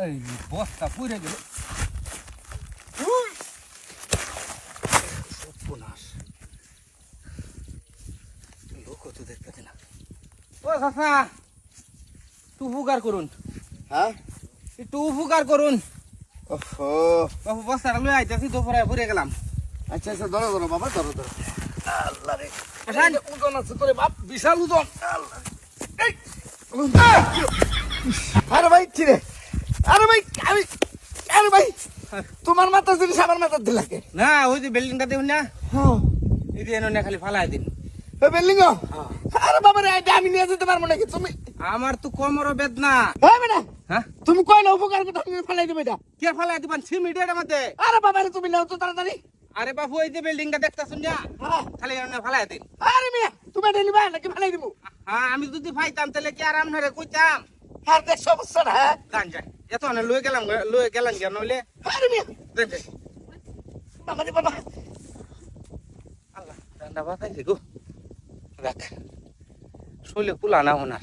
এই বস্তা পুড়ে গেল। সর্বনাশ। লোক তো দেখতে না। ও চাচা একটু উপকার করুন। হ্যাঁ? একটু উপকার করুন। ওহো। বাবু বস্তাটা লয়ে আইতেছি দুপুরে পুড়ে গেলাম। আচ্ছা আচ্ছা ধরো ধরো বাবা ধরো ধরো। আল্লাহ রে। আসান। আছে তোরে বাপ বিশাল ওজন আল্লাহ! আরে ভাই ছিরে আরে ভাই আমি আরে ভাই তোমার মাথা জিনিস আমার মাথা দিলাকে না ওই যে বিল্ডিংটা দেখুন না? হ্যাঁ। এই যে এনে খালি ফালাই দিন। ওই বিল্ডিং আরে বাবা রে আমি নিয়ে যেতে পারব নাকি তুমি? আমার তো কোমর বেদনা। হ্যাঁ হ্যাঁ? তুমি কইলে উপকার আমি ফেলাই দেবে এটা। কে ফালাই দিবান ছি মিডিয়ার মধ্যে। আরে বাবা রে তুমি নাও তো তাড়াতাড়ি। আরে বাবু ওই যে বিল্ডিংটা দেখতেছুন না? হ্যাঁ। খালি এনে ফালাই দিন। আরে মিয়া তুমি এটা নিবা নাকি ফেলাই দিব? হ্যাঁ আমি যদি পাইতাম তাহলে কি আর আপনারে কইতাম? আর দেখ সমস্যা না হ্যাঁ। গান যায় এত না লয়ে গেলাম লয়ে গেলাম কেন নইলে আরে মিয়া! দেন যাই। বাবা বাবা! আল্লাহ রান্না বাতাইছে গো। দেখ শৈলে কুলা না ওনার।